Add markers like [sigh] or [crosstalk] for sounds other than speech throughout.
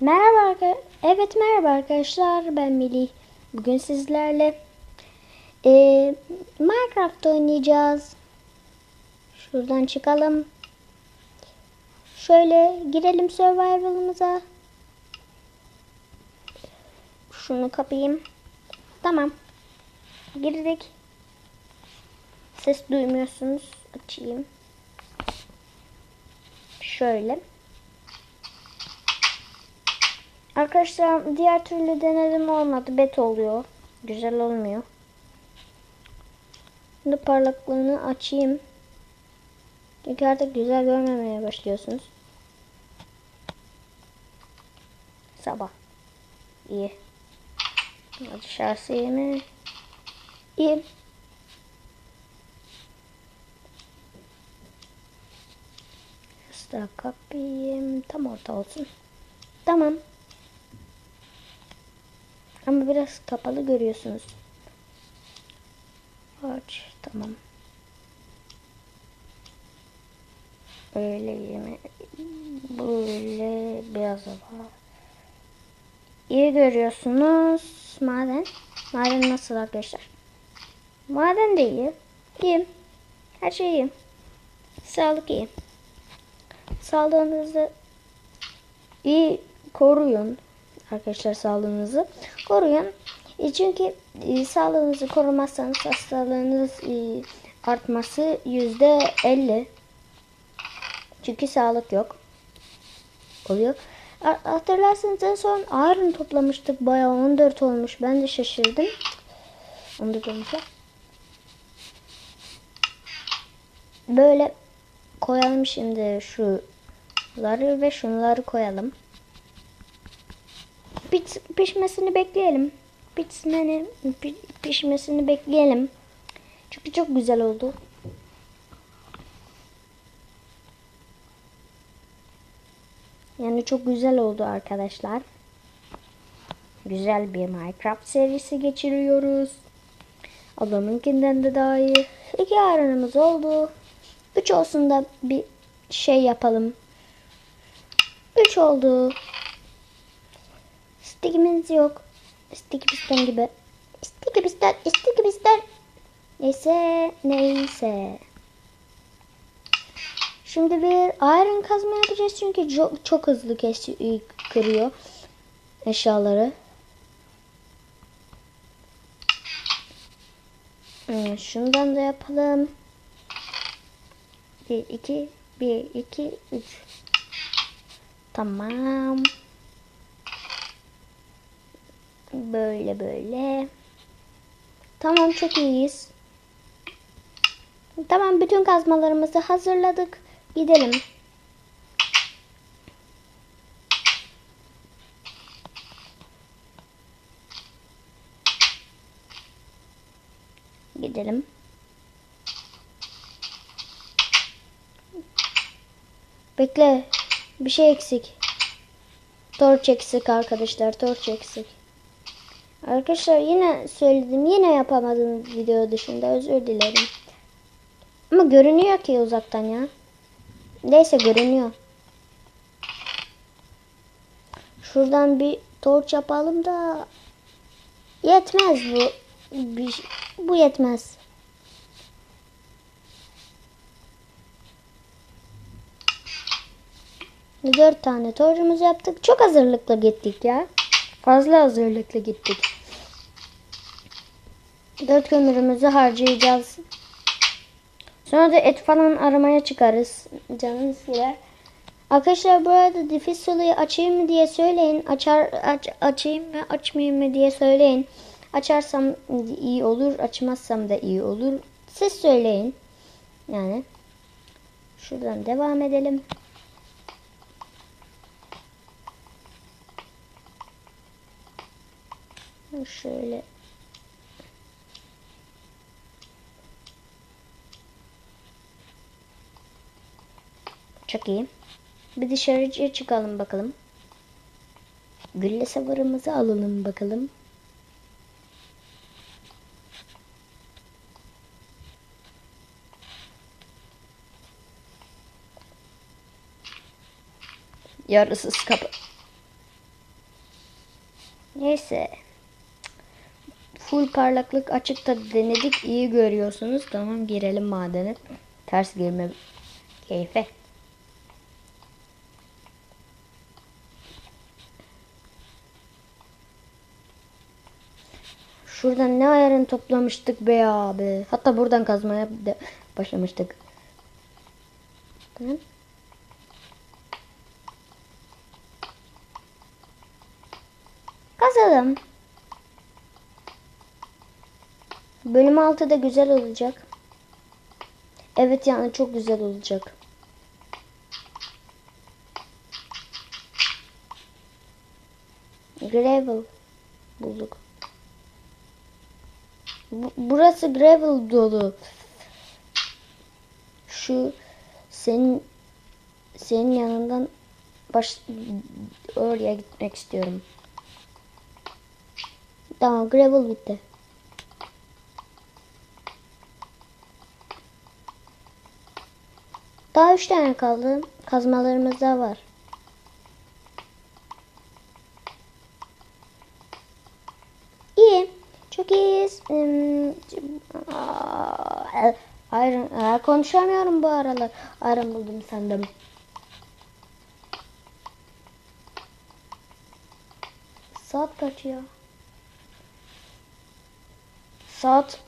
Merhaba. Evet merhaba arkadaşlar. Ben Melih. Bugün sizlerle eee, Minecraft oynayacağız. Şuradan çıkalım. Şöyle girelim survival'ımıza. Şunu kapayım. Tamam. Girdik. Ses duymuyorsunuz. Açayım. Şöyle. Arkadaşlar diğer türlü denedim olmadı. Bet oluyor. Güzel olmuyor. Şimdi parlaklığını açayım. Çünkü artık güzel görmemeye başlıyorsunuz. Sabah. İyi. Dışarısı iyi? İyi. Hızla kapayım. Tam orta olsun. Tamam. Ama biraz kapalı görüyorsunuz. Aç. Tamam. Öyle yeme. Böyle biraz daha. İyi görüyorsunuz. Maden. Maden nasıl arkadaşlar? Maden de iyi. İyi. Her şey iyi. Sağlık iyi. Sağlığınızı iyi koruyun. Arkadaşlar sağlığınızı koruyun. E çünkü e, sağlığınızı korumazsanız hastalığınız e, artması yüzde elli. Çünkü sağlık yok. Oluyor. Ha- Hatırlarsanız en son iron toplamıştık. Bayağı 14 olmuş. Ben de şaşırdım. 14 olmuş. ya. Böyle koyalım şimdi şuları ve şunları koyalım. Piş, pişmesini bekleyelim. Pişmeni, pi- pişmesini bekleyelim. Çünkü çok güzel oldu. Yani çok güzel oldu arkadaşlar. Güzel bir Minecraft serisi geçiriyoruz. Adamınkinden de daha iyi. İki aranımız oldu. Üç olsun da bir şey yapalım. Üç oldu. Stigimiz yok. Stigimizden gibi. Stigimizden, stigimizden. Neyse, neyse. Şimdi bir iron kazma yapacağız çünkü çok, çok hızlı kesiyor, kırıyor eşyaları. Evet, şundan da yapalım. 1, 2, 1, 2, 3. Tamam. Böyle böyle. Tamam çok iyiyiz. Tamam bütün kazmalarımızı hazırladık. Gidelim. Gidelim. Bekle. Bir şey eksik. Torç eksik arkadaşlar. Torç eksik. Arkadaşlar yine söyledim. Yine yapamadım video dışında. Özür dilerim. Ama görünüyor ki uzaktan ya. Neyse görünüyor. Şuradan bir torç yapalım da yetmez bu. Bir, bu yetmez. Dört tane torcumuz yaptık. Çok hazırlıkla gittik ya. Fazla hazırlıkla gittik. Dört kömürümüzü harcayacağız. Sonra da et falan aramaya çıkarız. Canınız gider. Arkadaşlar bu arada Diffisul'u açayım mı diye söyleyin. Açar aç, açayım mı açmayayım mı diye söyleyin. Açarsam iyi olur, açmazsam da iyi olur. Siz söyleyin. Yani şuradan devam edelim. Şöyle. Çok iyi. Bir dışarıya çıkalım bakalım. Gülle savarımızı alalım bakalım. Yarısız kapı. Neyse. Full parlaklık açıkta denedik. iyi görüyorsunuz. Tamam girelim madene. Ters girme keyfe. Şuradan ne ayarını toplamıştık be abi. Hatta buradan kazmaya başlamıştık. Kazalım. Bölüm 6 da güzel olacak. Evet yani çok güzel olacak. Gravel bulduk. Bu- burası gravel dolu. Şu senin senin yanından baş oraya gitmek istiyorum. Tamam gravel bitti. Daha üç tane kaldı. Kazmalarımız da var. İyi. Çok iyiyiz. Hmm, Iron, aa, konuşamıyorum bu aralar. Iron buldum sandım. Saat kaç ya? Saat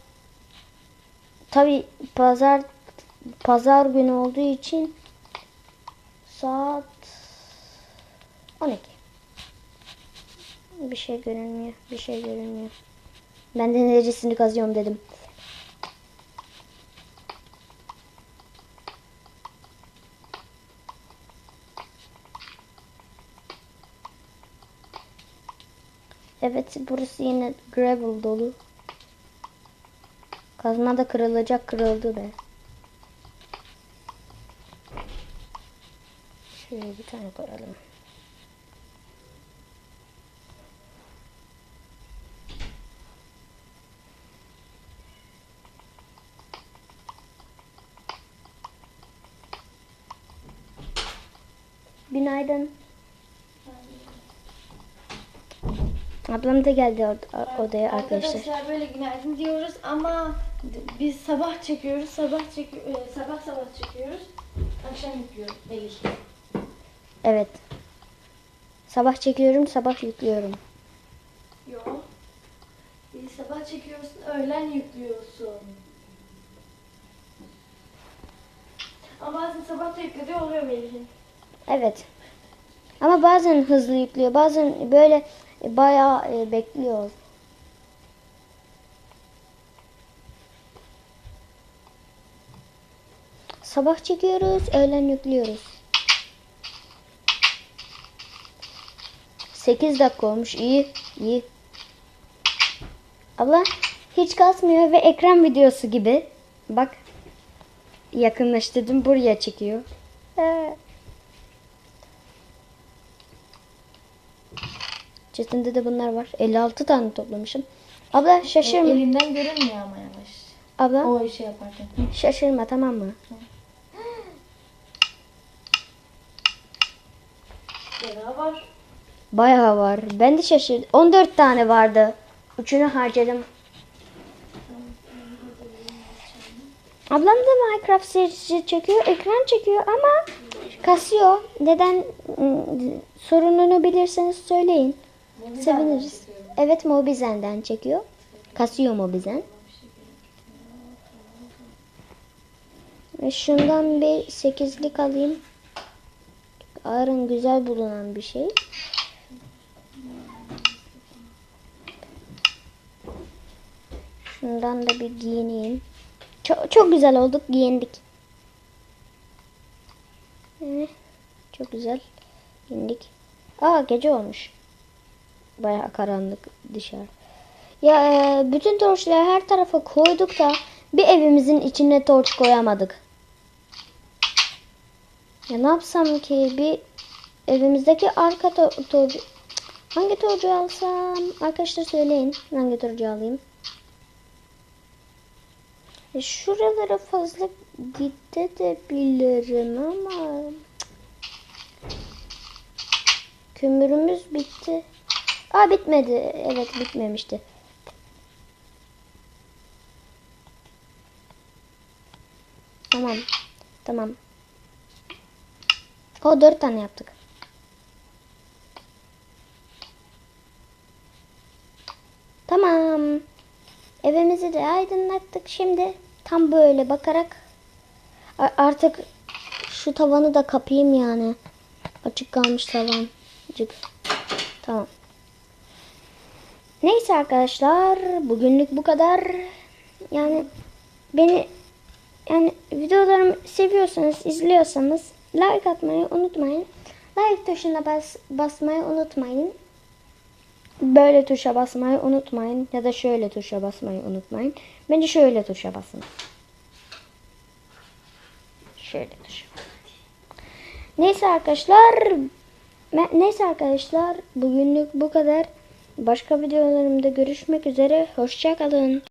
tabi pazar pazar günü olduğu için saat 12. Bir şey görünmüyor. Bir şey görünmüyor. Ben de neresini kazıyorum dedim. Evet burası yine gravel dolu. Kazma da kırılacak kırıldı be. Şuraya bir tane koyalım. Günaydın. Ablam da geldi od- odaya arkadaşlar. Arkadaşlar böyle günaydın diyoruz ama biz sabah çekiyoruz, sabah çek e, sabah sabah çekiyoruz. Akşam yüklüyoruz değil. Evet. Sabah çekiyorum, sabah yüklüyorum. Yok. Biz sabah çekiyorsun, öğlen yüklüyorsun. Ama bazen sabah da yüklediği oluyor Melih'in. Evet. Ama bazen hızlı yüklüyor, bazen böyle e, bayağı e, bekliyor. Sabah çekiyoruz, öğlen yüklüyoruz. 8 dakika olmuş. iyi, iyi. Abla hiç kasmıyor ve ekran videosu gibi. Bak yakınlaştırdım buraya çekiyor. Ee, Çetimde de bunlar var. 56 tane toplamışım. Abla şaşırma. Elinden görünmüyor ama yavaş. Abla O işi yaparken. şaşırma tamam mı? Yara [gasps] var. Bayağı var. Ben de şaşırdım. 14 tane vardı. Üçünü harcadım. Ablam da Minecraft serisi çekiyor. Ekran çekiyor ama kasıyor. Neden sorununu bilirseniz söyleyin. Seviniriz. Evet Mobizen'den çekiyor. Kasıyor Mobizen. Ve şundan bir sekizlik alayım. Iron güzel bulunan bir şey. Şundan da bir giyineyim. Çok, çok güzel olduk. Giyindik. Eh, Çok güzel. Giyindik. Aa gece olmuş. Bayağı karanlık dışarı. Ya e, bütün torçları her tarafa koyduk da bir evimizin içine torç koyamadık. Ya ne yapsam ki bir evimizdeki arka to- torcu hangi torcu alsam arkadaşlar söyleyin hangi torcu alayım. E, şuralara fazla gidebilirim ama Kömürümüz bitti. Aa bitmedi. Evet bitmemişti. Tamam. Tamam. O dört tane yaptık. Tamam. Evimizi de aydınlattık. Şimdi tam böyle bakarak artık şu tavanı da kapayım yani. Açık kalmış tavancık. Tamam. Neyse arkadaşlar bugünlük bu kadar. Yani beni yani videolarımı seviyorsanız, izliyorsanız like atmayı unutmayın. Like tuşuna bas, basmayı unutmayın. Böyle tuşa basmayı unutmayın ya da şöyle tuşa basmayı unutmayın. Bence şöyle tuşa basın. Şöyle tuşa. Neyse arkadaşlar. Neyse arkadaşlar. Bugünlük bu kadar. Başka videolarımda görüşmek üzere. Hoşçakalın.